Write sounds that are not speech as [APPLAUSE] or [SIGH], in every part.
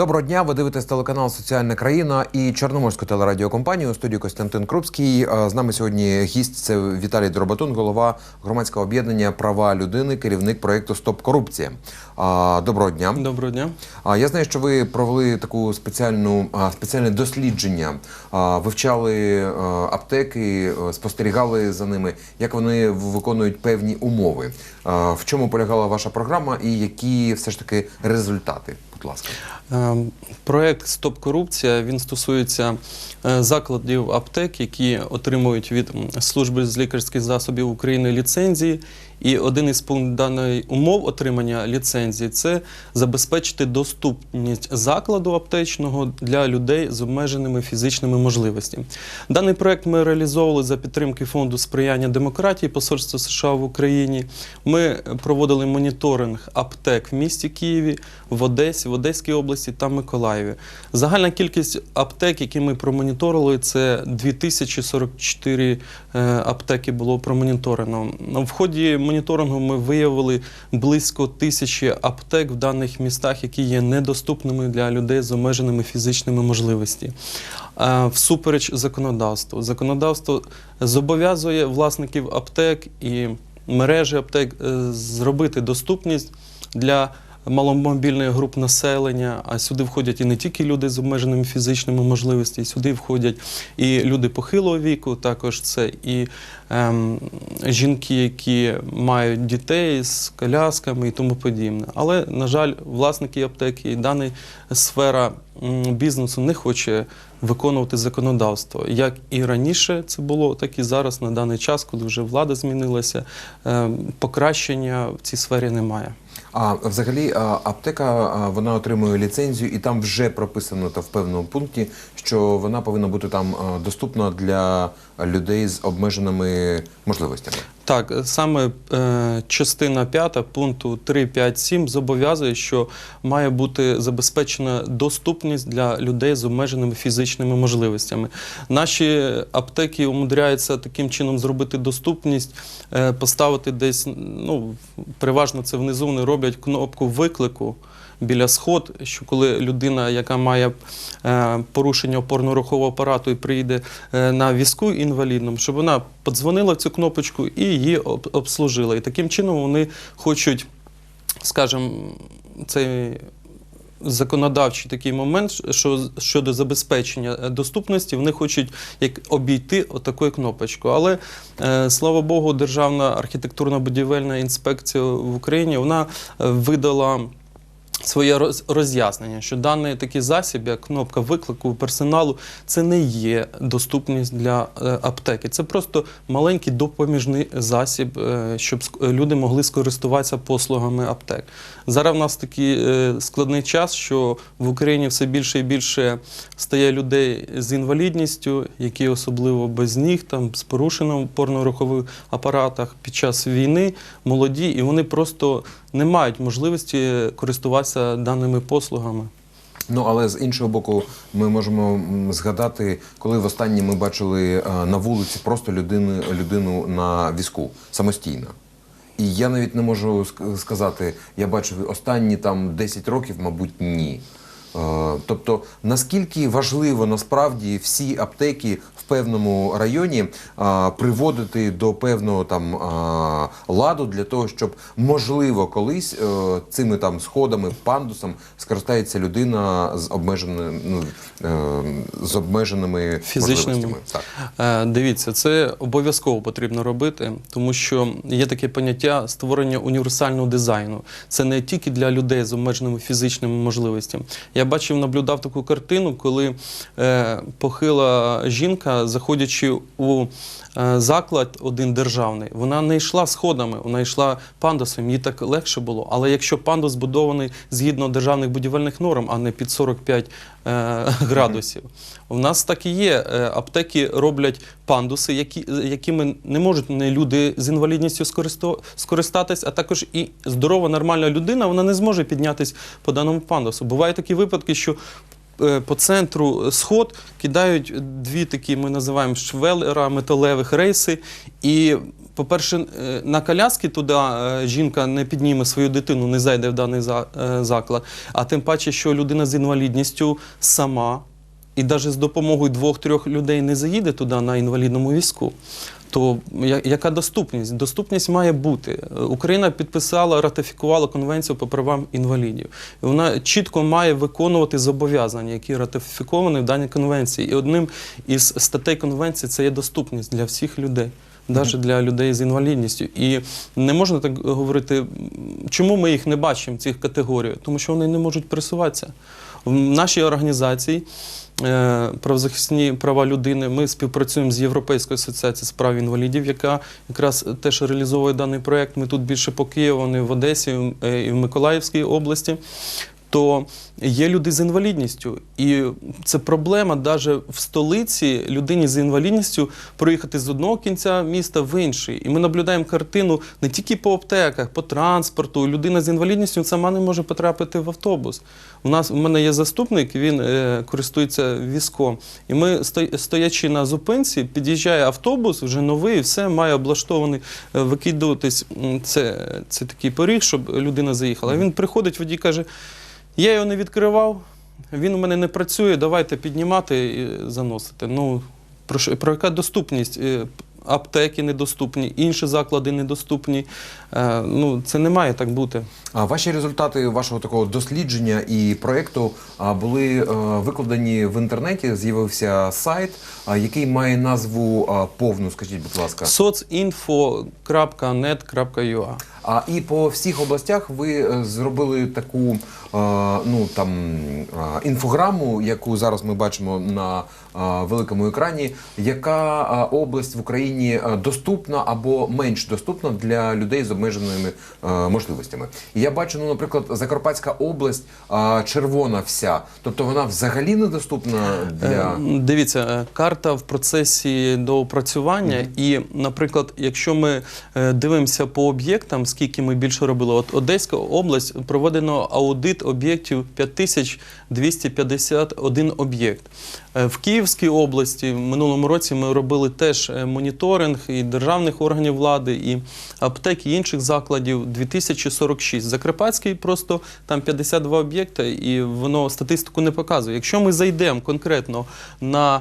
Доброго дня. Ви дивитесь телеканал Соціальна країна і Чорноморську телерадіокомпанію у студії Костянтин Крупський. Е, З нами сьогодні гість це Віталій Дробатун, голова громадського об'єднання права людини, керівник проєкту Стоп корупція. Доброго дня. Доброго дня. Я знаю, що ви провели таку спеціальну спеціальне дослідження, вивчали аптеки, е, спостерігали за ними, як вони виконують певні умови. В чому полягала ваша програма і які все ж таки результати? Будь ласка. Е, Проект Стоп корупція він стосується е, закладів аптек, які отримують від служби з лікарських засобів України ліцензії. І один із пунктів даної умов отримання ліцензії це забезпечити доступність закладу аптечного для людей з обмеженими фізичними можливостями. Даний проект ми реалізовували за підтримки фонду сприяння демократії Посольства США в Україні. Ми проводили моніторинг аптек в місті Києві, в Одесі, в Одеській області та Миколаєві. Загальна кількість аптек, які ми промоніторили, це 2044 е, аптеки було промоніторено. В ході моніторингу ми виявили близько тисячі аптек в даних містах, які є недоступними для людей з обмеженими фізичними можливостями. Е, Всупереч законодавству. Законодавство зобов'язує власників аптек і мережі аптек е, зробити доступність для маломобільних груп населення, а сюди входять і не тільки люди з обмеженими фізичними можливостями, сюди входять і люди похилого віку, також це і ем, жінки, які мають дітей з колясками і тому подібне. Але, на жаль, власники аптеки і дана сфера бізнесу не хоче виконувати законодавство. Як і раніше це було, так і зараз на даний час, коли вже влада змінилася, ем, покращення в цій сфері немає. А взагалі аптека вона отримує ліцензію, і там вже прописано та в певному пункті, що вона повинна бути там доступна для людей з обмеженими можливостями. Так, саме е, частина 5 пункту 3.5.7 зобов'язує, що має бути забезпечена доступність для людей з обмеженими фізичними можливостями. Наші аптеки умудряються таким чином зробити доступність, е, поставити десь, ну, переважно це внизу вони роблять кнопку виклику. Біля сход, що коли людина, яка має е, порушення опорно-рухового апарату і приїде е, на візку інвалідному, щоб вона подзвонила в цю кнопочку і її обслужила. І таким чином вони хочуть, скажімо, цей законодавчий такий момент, що щодо забезпечення е, доступності, вони хочуть як обійти отакою кнопочкою. Але е, слава Богу, Державна архітектурно-будівельна інспекція в Україні вона видала. Своє роз- роз'яснення, що даний такий засіб, як кнопка виклику персоналу, це не є доступність для е, аптеки. Це просто маленький допоміжний засіб, е, щоб люди могли скористуватися послугами аптек. Зараз в нас такий е, складний час, що в Україні все більше і більше стає людей з інвалідністю, які особливо без ніг, там з порушеним опорно-рухових апаратах під час війни, молоді, і вони просто не мають можливості користуватися даними послугами. Ну але з іншого боку, ми можемо згадати, коли востаннє ми бачили е, на вулиці просто людину, людину на візку самостійно. І я навіть не можу ск- сказати, я бачив останні там 10 років, мабуть, ні. Е, Тобто, наскільки важливо насправді всі аптеки в певному районі а, приводити до певного там а, ладу для того, щоб можливо колись е, цими там сходами, пандусом скористається людина з обмеженими ну, е, з обмеженими Фізичними. Так. Е, Дивіться, це обов'язково потрібно робити, тому що є таке поняття створення універсального дизайну. Це не тільки для людей з обмеженими фізичними можливостями. Я бачив, наблюдав таку картину, коли е, похила жінка, заходячи у е, заклад один державний, вона не йшла сходами, вона йшла пандусом, їй так легше було. Але якщо пандус збудований згідно державних будівельних норм, а не під 45 е, градусів, у нас так і є. Е, Аптеки роблять пандуси, які, якими не можуть не люди з інвалідністю скористатись, а також і здорова, нормальна людина, вона не зможе піднятись по даному пандусу. Бувають такі випадки, що е, по центру сход кидають дві такі, ми називаємо швелера металевих рейси, і по-перше, е, на коляски туди е, жінка не підніме свою дитину, не зайде в даний заклад. А тим паче, що людина з інвалідністю сама і навіть з допомогою двох-трьох людей не заїде туди на інвалідному візку. То яка доступність? Доступність має бути. Україна підписала, ратифікувала конвенцію по правам інвалідів. Вона чітко має виконувати зобов'язання, які ратифіковані в даній конвенції. І одним із статей конвенції це є доступність для всіх людей. Навіть для людей з інвалідністю. І не можна так говорити, чому ми їх не бачимо, цих категорій? Тому що вони не можуть пересуватися. В нашій організації правозахисні права людини ми співпрацюємо з Європейською асоціацією з прав інвалідів, яка якраз теж реалізовує даний проєкт. Ми тут більше по Києву, вони в Одесі е, і в Миколаївській області. То є люди з інвалідністю, і це проблема навіть в столиці людині з інвалідністю проїхати з одного кінця міста в інший. І ми наблюдаємо картину не тільки по аптеках, по транспорту. Людина з інвалідністю сама не може потрапити в автобус. У нас у мене є заступник, він е, користується візком. І ми, стоячи на зупинці, під'їжджає автобус, вже новий, все має облаштований е, викидуватись. Це, це такий поріг, щоб людина заїхала. Він приходить, водій каже. Я його не відкривав, він у мене не працює, давайте піднімати і заносити. Ну, про, що, про яка доступність? Е, Аптеки недоступні, інші заклади недоступні. Е, ну, це не має так бути. А ваші результати вашого такого дослідження і проєкту були е, викладені в інтернеті. З'явився сайт, який має назву повну. Скажіть, будь ласка. socinfo.net.ua А і по всіх областях ви е, зробили таку е, ну там е, інфограму, яку зараз ми бачимо на великому екрані. Яка область в Україні доступна або менш доступна для людей з обмеженими можливостями? І я бачу, ну, наприклад, Закарпатська область червона вся, тобто вона взагалі недоступна для Дивіться, карта в процесі доопрацювання, і, наприклад, якщо ми дивимося по об'єктам, скільки ми більше робили, от Одеська область проведено аудит об'єктів 5251 об'єкт. Е, В Київській області в минулому році ми робили теж е, моніторинг і державних органів влади, і аптек, і інших закладів 2046. Закарпатський просто там 52 об'єкти, і воно статистику не показує. Якщо ми зайдемо конкретно на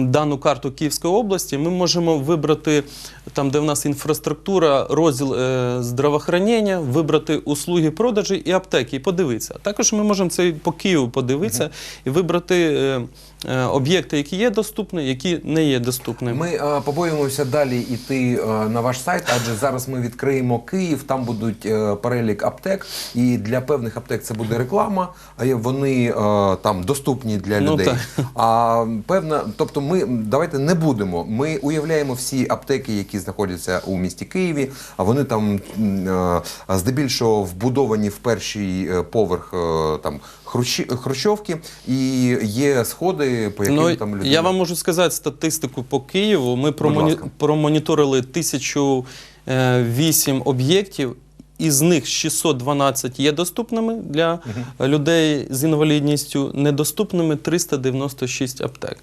дану карту Київської області, ми можемо вибрати там, де в нас інфраструктура, розділ е, здравоохранення, вибрати услуги продажі і аптеки, і подивитися. Також ми можемо це по Києву подивитися і вибрати е, е, об'єкти, які є доступні, які не є доступними. Ми е, побоюємося далі йти е, на ваш сайт, адже зараз ми відкриємо Київ. Там будуть е, перелік аптек, і для певних аптек це буде реклама. А є- вони е, там доступні для Ну, людей. А певна, тобто, ми давайте не будемо. Ми уявляємо всі аптеки, які знаходяться у місті Києві. А вони там м, е, здебільшого вбудовані в перший е, поверх е, там хрущі- хрущовки, і є сходи, по яким Ну, там людям? я вам можу сказати статистику по Києву. Ми промоні... промоніторили 1008 об'єктів. Із них 612 є доступними для людей з інвалідністю, недоступними 396 аптек.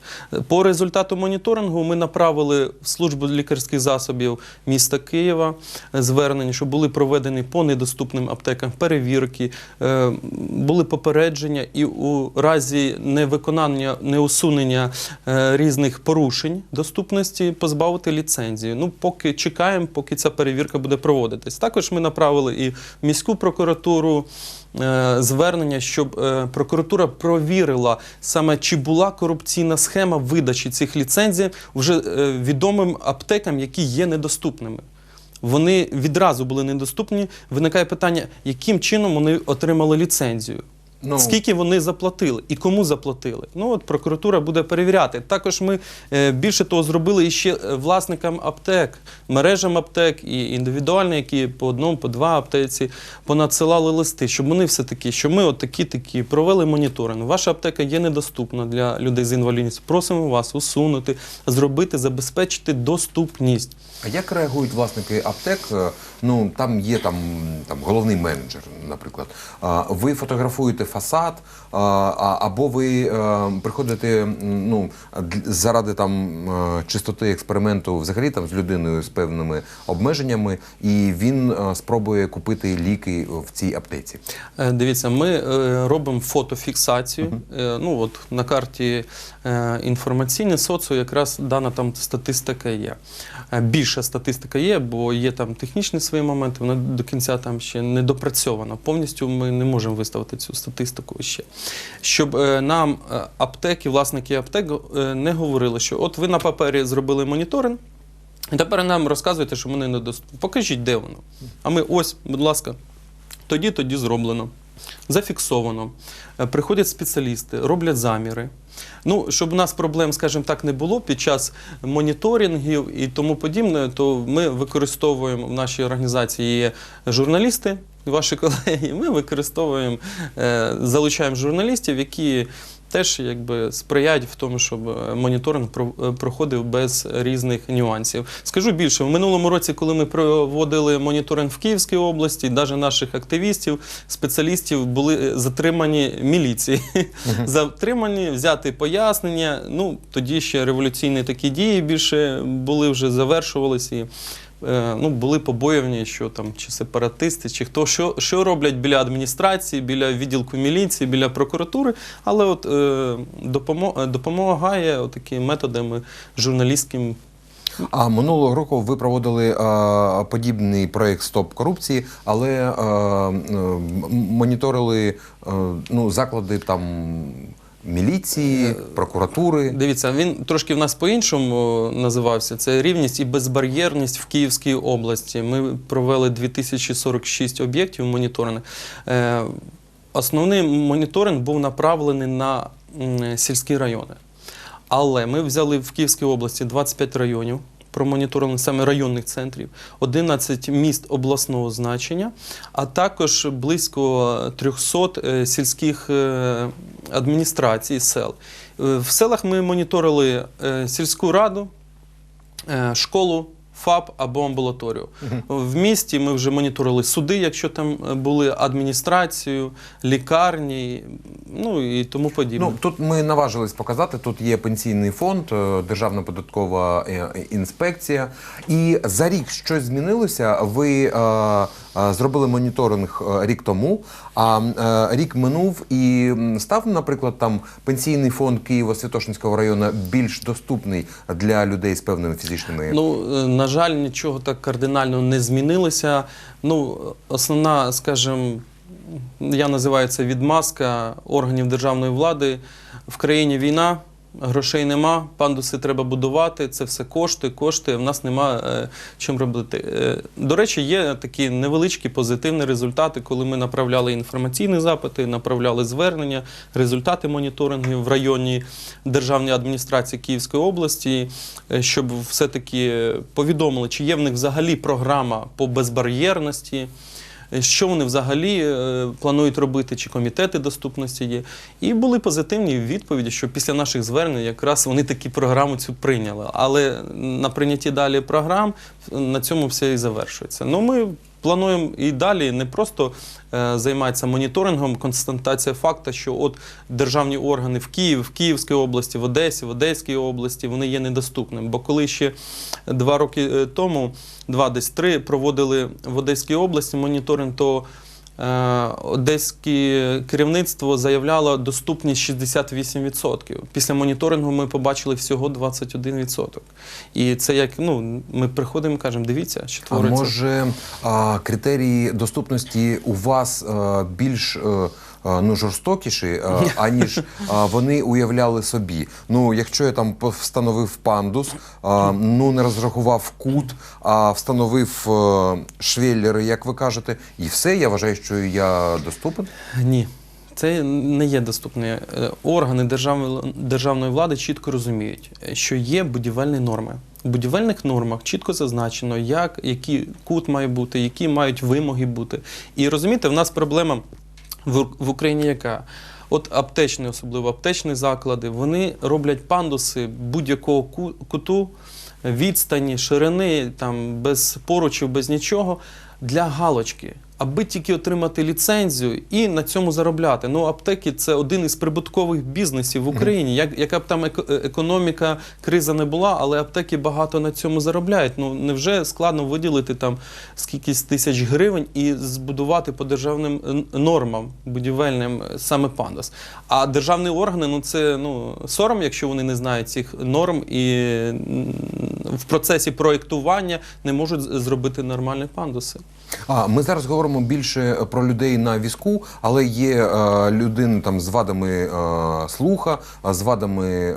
По результату моніторингу ми направили в службу лікарських засобів міста Києва звернення, що були проведені по недоступним аптекам перевірки, е, були попередження, і у разі невиконання, неусунення е, різних порушень доступності позбавити ліцензії. Ну, поки чекаємо, поки ця перевірка буде проводитись. Також ми направили і в міську прокуратуру. е, Звернення, щоб е, прокуратура провірила саме чи була корупційна схема видачі цих ліцензій вже е, відомим аптекам, які є недоступними. Вони відразу були недоступні. Виникає питання, яким чином вони отримали ліцензію. Ну, Скільки вони заплатили і кому заплатили? Ну от прокуратура буде перевіряти. Також ми е, більше того зробили іще е, власникам аптек, мережам аптек і індивідуально, які по одному, по два аптеці понадсилали листи, щоб вони все таки, що ми от такі такі провели моніторинг. Ваша аптека є недоступна для людей з інвалідністю. Просимо вас усунути, зробити, забезпечити доступність. А як реагують власники аптек? Ну там є там, там головний менеджер, наприклад. А, Ви фотографуєте фасад, а, або ви е, приходите ну, заради там е, чистоти експерименту взагалі там з людиною з певними обмеженнями, і він е, спробує купити ліки в цій аптеці. Дивіться, ми робимо фотофіксацію. Е, ну от на карті інформаційне соціо якраз дана там статистика є. Більша статистика є, бо є там технічні свої моменти, вона до кінця там ще не допрацьована. Повністю ми не можемо виставити цю статистику ще. Щоб е, нам е, аптеки, власники аптек е, не говорили, що от ви на папері зробили моніторинг. І тепер нам розказуєте, що вони недоступні. Покажіть, де воно. А ми ось, будь ласка, тоді, тоді зроблено. Зафіксовано. Е, Приходять спеціалісти, роблять заміри. Ну, щоб у нас проблем, скажімо так, не було під час моніторингів і тому подібне, то ми використовуємо в нашій організації є журналісти, ваші [LAUGHS] колеги. Ми використовуємо, е, залучаємо журналістів, які теж якби сприяють в тому, щоб е, моніторинг е, проходив без різних нюансів. Скажу більше, в минулому році, коли ми проводили моніторинг в Київській області, навіть наших активістів, спеціалістів були е, затримані міліції. [LAUGHS] Затримані, взяти пояснення. Ну тоді ще революційні такі дії більше були вже завершувалися. Е, ну, були побоювання, що там чи сепаратисти, чи хто що, що роблять біля адміністрації, біля відділку міліції, біля прокуратури, але от е, допомо- е, допомагає такими методами журналістським. А минулого року ви проводили е, подібний проєкт Стоп корупції, але е, моніторили е, ну, заклади там міліції, прокуратури. Дивіться, він трошки в нас по-іншому називався. Це рівність і безбар'єрність в Київській області. Ми провели 2046 об'єктів моніторинг. Е, Основний моніторинг був направлений на сільські райони. Але ми взяли в Київській області 25 районів. Промоніторили саме районних центрів, 11 міст обласного значення, а також близько 300 е, сільських е, адміністрацій сел. Е, В селах ми моніторили сільську раду, школу, ФАП або амбулаторію. В місті ми вже моніторили суди, якщо там е, були адміністрацію, лікарні, ну і тому подібне. Ну тут ми наважились показати. Тут є пенсійний фонд, е, Державна податкова е, інспекція. І за рік щось змінилося. Ви е, зробили моніторинг е, рік тому. А е, рік минув і став, наприклад, там пенсійний фонд Києво-Святошинського району більш доступний для людей з певними фізичними. Ну, е, на жаль, нічого так кардинально не змінилося. Ну, основна, скажімо, я називаю це відмазка органів державної влади. В країні війна, грошей нема, пандуси треба будувати, це все кошти, кошти. В нас нема е, чим робити. Е, до речі, є такі невеличкі позитивні результати, коли ми направляли інформаційні запити, направляли звернення, результати моніторингів в районній державній адміністрації Київської області, е, щоб все-таки повідомили, чи є в них взагалі програма по безбар'єрності. Е, Що вони взагалі е, планують робити, чи комітети доступності є. І були позитивні відповіді, що після наших звернень якраз вони такі програму цю прийняли. Але на прийнятті далі програм на цьому все і завершується. Ну, ми плануємо і далі не просто е, займатися моніторингом, констатація факту, що от державні органи в Києві, в Київській області, в Одесі, в Одеській області вони є недоступними. Бо коли ще два роки е, тому, два десь три, проводили в Одеській області моніторинг, то одеське керівництво заявляло доступність 68%. Після моніторингу ми побачили всього 21%. І це як ну, ми приходимо і кажемо, дивіться, що А може а, критерії доступності у вас а, більш е, а, ну, жорстокіші, [LAUGHS] аніж вони уявляли собі? Ну, якщо я там встановив пандус, ну не розрахував кут, а встановив е, швеллери, як ви кажете, і все, я вважаю, що я доступен. Ні. Це не є доступне. Е, Органи державної, влади чітко розуміють, е, що є будівельні норми. У будівельних нормах чітко зазначено, як, який кут має бути, які мають вимоги бути. І розумієте, в нас проблема в, Україні яка? От аптечні, особливо аптечні заклади, вони роблять пандуси будь-якого куту, відстані, ширини, там, без поручів, без нічого, для галочки. Аби тільки отримати ліцензію і на цьому заробляти. Ну, аптеки це один із прибуткових бізнесів в Україні. Як, яка б там е, економіка, криза не була, але аптеки багато на цьому заробляють. Ну невже складно виділити там скількись тисяч гривень і збудувати по державним е, нормам будівельним е, саме пандус. А державні органи, ну це ну сором, якщо вони не знають цих норм і в процесі проєктування не можуть зробити нормальні пандуси. А ми зараз говоримо більше про людей на візку, але є е, людини там з вадами е, слуха, з вадами е,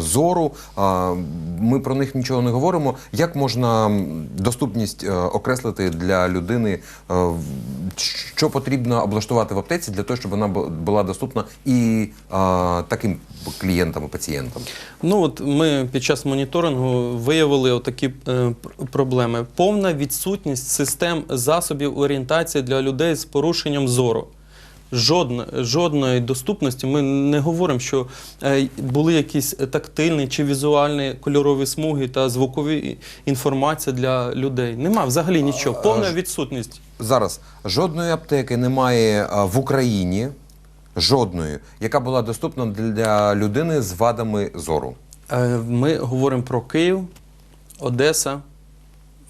зору. А, ми про них нічого не говоримо. Як можна доступність е, окреслити для людини? Е, що потрібно облаштувати в аптеці для того, щоб вона була доступна і е, таким клієнтам і пацієнтам? Ну от ми під час моніторингу виявили отакі е, проблеми: повна відсутність систем засобів орієнтації для людей з порушенням зору. Жодної доступності. Ми не говоримо, що е, були якісь тактильні чи візуальні кольорові смуги та звукові інформація для людей. Нема взагалі нічого. Повна відсутність. Зараз жодної аптеки немає в Україні, жодної, яка була доступна для людини з вадами зору. Е, Ми говоримо про Київ, Одеса,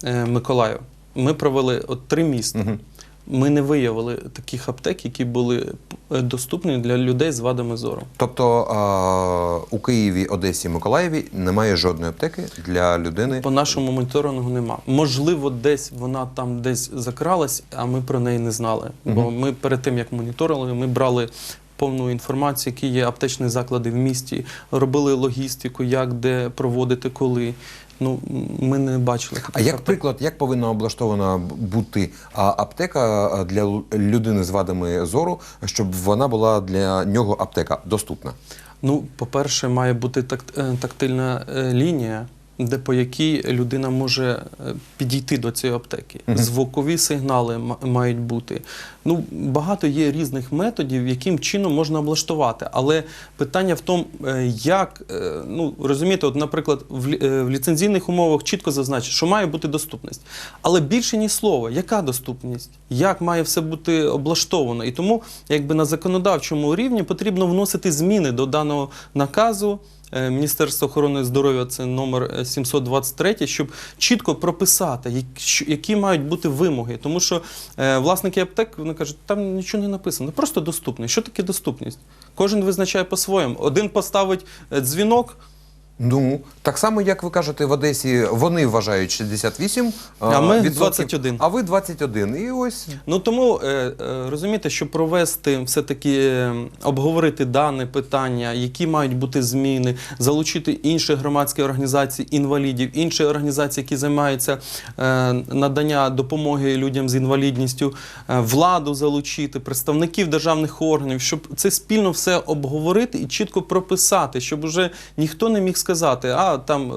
е, Миколаїв. Ми провели от три міста. Мгм. Ми не виявили таких аптек, які були е, доступні для людей з вадами зору. Тобто а, у Києві, Одесі, Миколаєві немає жодної аптеки для людини. По нашому моніторингу нема. Можливо, десь вона там десь закралась, а ми про неї не знали. Бо ми перед тим як моніторили, ми брали. Повну інформацію, які є аптечні заклади в місті, робили логістику, як де проводити, коли. Ну ми не бачили. А як аптек. приклад, як повинна облаштована бути аптека для людини з вадами зору, щоб вона була для нього аптека доступна? Ну, по-перше, має бути такт- е, тактильна е, лінія, де по якій людина може е, підійти до цієї аптеки. Звукові сигнали ма- мають бути. Ну, багато є різних методів, яким чином можна облаштувати. Але питання в тому, е, як е, ну розумієте, от, наприклад, в, в ліцензійних умовах чітко зазначить, що має бути доступність. Але більше ні слова, яка доступність, як має все бути облаштовано. І тому, якби на законодавчому рівні потрібно вносити зміни до даного наказу. Е, Міністерства охорони здоров'я це номер е, 723, щоб чітко прописати, які мають бути вимоги. Тому що е, власники аптек вони кажуть, там нічого не написано, просто доступний. Що таке доступність? Кожен визначає по-своєму. Один поставить е, дзвінок, Ну так само, як ви кажете, в Одесі вони вважають 68, А ми відсотків, 21. А ви 21. І ось Ну тому е, е, розумієте, щоб провести все-таки е, обговорити дане питання, які мають бути зміни, залучити інші громадські організації інвалідів, інші організації, які займаються е, надання допомоги людям з інвалідністю, е, владу залучити, представників державних органів, щоб це спільно все обговорити і чітко прописати, щоб уже ніхто не міг сказати, а там е,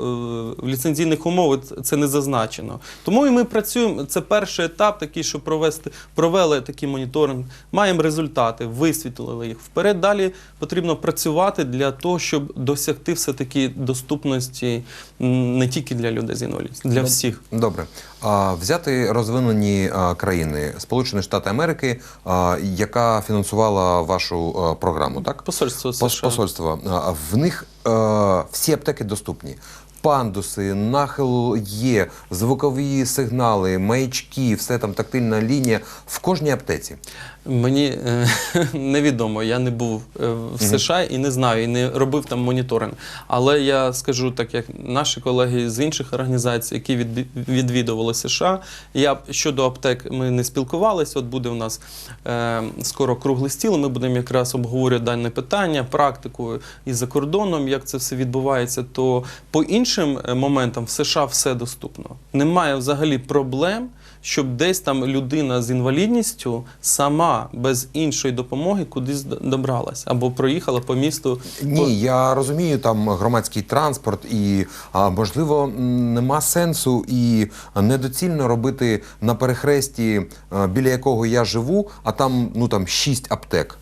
в ліцензійних умовах це не зазначено. Тому і ми працюємо. Це перший етап, такий, щоб провести, провели такий моніторинг, маємо результати, висвітлили їх. Вперед далі потрібно працювати для того, щоб досягти все-таки доступності не тільки для людей з інвалідністю, для всіх. Добре. А, взяти розвинені а, країни Сполучені Штати Америки, а, яка фінансувала вашу а, програму, так? Посольство Пос- США. Посольство. А, В них всі аптеки доступні. Пандуси, нахил є, звукові сигнали, маячки, все там тактильна лінія в кожній аптеці. Мені е, [LAUGHS] невідомо, я не був е, в США і не знаю, і не робив там моніторинг. Але я скажу так, як наші колеги з інших організацій, які від, відвідували США. Я щодо аптек ми не спілкувалися. От буде у нас е, скоро круглий стіл. Ми будемо якраз обговорювати дане питання, практику і за кордоном, як це все відбувається. То по іншим е, моментам в США все доступно. Немає взагалі проблем щоб десь там людина з інвалідністю сама без іншої допомоги кудись добралась або проїхала по місту. Ні, я розумію, там громадський транспорт, і можливо нема сенсу і недоцільно робити на перехресті, біля якого я живу, а там ну там шість аптек.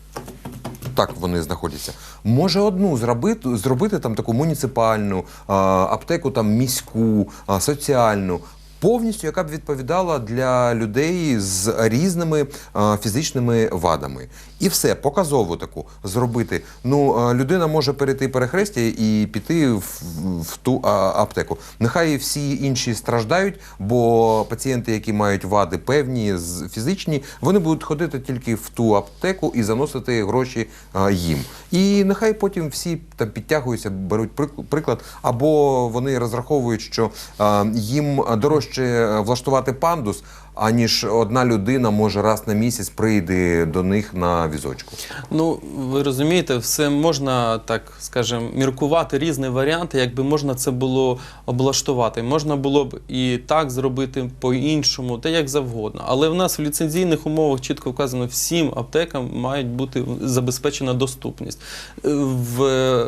Так вони знаходяться. Може одну зробити, зробити там таку муніципальну аптеку, там міську, соціальну. Повністю, яка б відповідала для людей з різними е, фізичними вадами. І все, показову таку зробити. Ну, людина може перейти перехрестя і піти в, в ту а, аптеку. Нехай всі інші страждають, бо пацієнти, які мають вади певні, фізичні, вони будуть ходити тільки в ту аптеку і заносити гроші е, їм. І нехай потім всі там підтягуються, беруть прик- приклад, або вони розраховують, що е, їм дорожче е, влаштувати пандус, аніж одна людина може раз на місяць прийде до них на візочку. Ну, ви розумієте, все можна, так скажемо, міркувати різні варіанти, якби можна це було облаштувати. Можна було б і так зробити по-іншому, та як завгодно. Але в нас в ліцензійних умовах чітко вказано, всім аптекам мають бути забезпечена доступність. В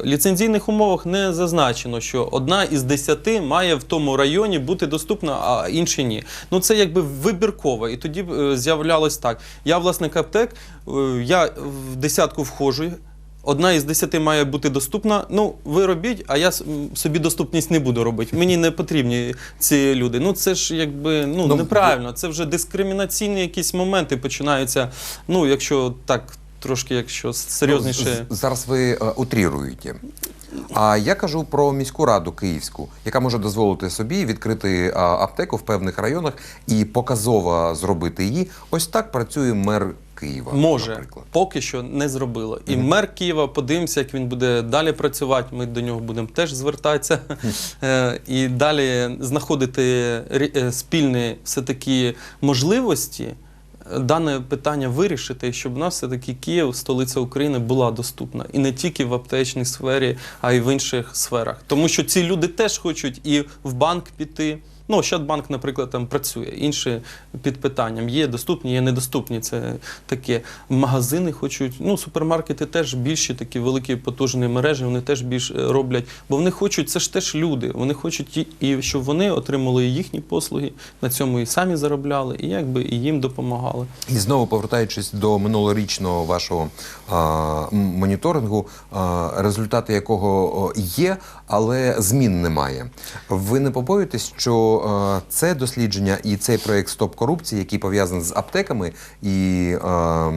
ліцензійних умовах не зазначено, що одна із десяти має в тому районі бути доступна, а інші ні. Ну це якби вибірково. І тоді е, з'являлось так. Я власник аптек, е, я в десятку входжу. Одна із десяти має бути доступна. Ну, ви робіть, а я собі доступність не буду робити. Мені не потрібні ці люди. Ну це ж якби ну, Ну, неправильно. Це вже дискримінаційні якісь моменти починаються. Ну, якщо так трошки, якщо серйозніше. Ну, зараз ви е, утріруєте. А я кажу про міську раду київську, яка може дозволити собі відкрити аптеку в певних районах і показово зробити її. Ось так працює мер Києва. Може, наприклад. поки що не зробило. І мер Києва, подивимося, як він буде далі працювати. Ми до нього будемо теж звертатися Е, і далі знаходити е, спільні все-таки можливості. Дане питання вирішити, щоб у нас все-таки Київ, столиця України, була доступна і не тільки в аптечній сфері, а й в інших сферах. Тому що ці люди теж хочуть і в банк піти. Ну, Ощадбанк, наприклад, там працює. Інші під питанням є доступні, є недоступні. Це таке. Магазини хочуть. Ну, супермаркети теж більші, такі великі потужні мережі, вони теж більш е, роблять. Бо вони хочуть, це ж теж люди. Вони хочуть і, щоб вони отримали їхні послуги, на цьому і самі заробляли, і якби і їм допомагали. І знову повертаючись до минулорічного вашого а, моніторингу, а, результати якого є, але змін немає. Ви не побоюєтесь, що а, це дослідження і цей проєкт Стоп корупції, який пов'язаний з аптеками і а,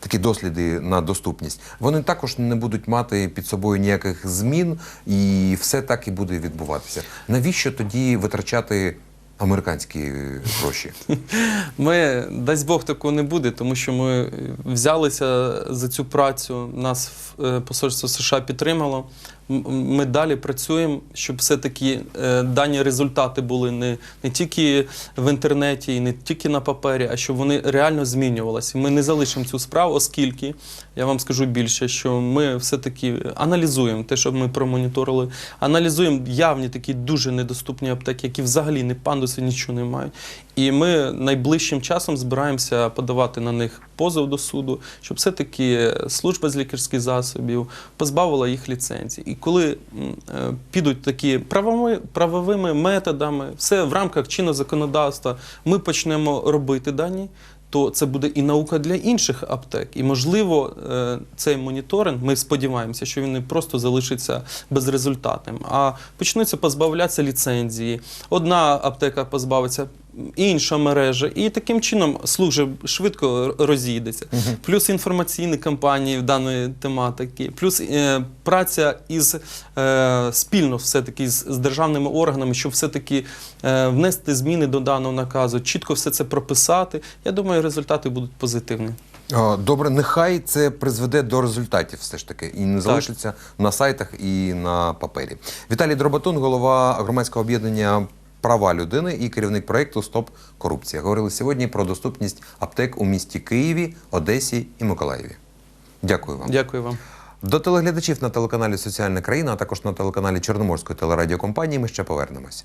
такі досліди на доступність, вони також не будуть мати під собою ніяких змін, і все так і буде відбуватися. Навіщо тоді витрачати американські гроші? [LAUGHS] Ми, дасть Бог, такого не буде, тому що ми взялися за цю працю, нас е, посольство США підтримало. Ми далі працюємо, щоб все-таки е, дані результати були не, не тільки в інтернеті і не тільки на папері, а щоб вони реально змінювалися. Ми не залишимо цю справу, оскільки я вам скажу більше, що ми все-таки аналізуємо те, що ми промоніторили, аналізуємо явні такі дуже недоступні аптеки, які взагалі не пандуси, нічого не мають. І ми найближчим часом збираємося подавати на них позов до суду, щоб все-таки служба з лікарських засобів позбавила їх ліцензії. І коли е, підуть такі правовими, правовими методами, все в рамках чинного законодавства, ми почнемо робити дані. То це буде і наука для інших аптек. І, можливо, е, цей моніторинг, ми сподіваємося, що він не просто залишиться безрезультатним, а почнуться позбавлятися ліцензії. Одна аптека позбавиться, інша мережа. І таким чином служба швидко розійдеться. Плюс інформаційні кампанії в даної тематики, плюс е, праця із е, спільно все-таки з, з державними органами, щоб все-таки е, внести зміни до даного наказу, чітко все це прописати. Я думаю, результати будуть позитивні. Добре, нехай це призведе до результатів все ж таки і не залишиться на сайтах і на папері. Віталій Дроботун, голова громадського об'єднання права людини і керівник проєкту Стоп корупція. Говорили сьогодні про доступність аптек у місті Києві, Одесі і Миколаєві. Дякую вам. Дякую вам. До телеглядачів на телеканалі Соціальна країна, а також на телеканалі Чорноморської телерадіокомпанії ми ще повернемось.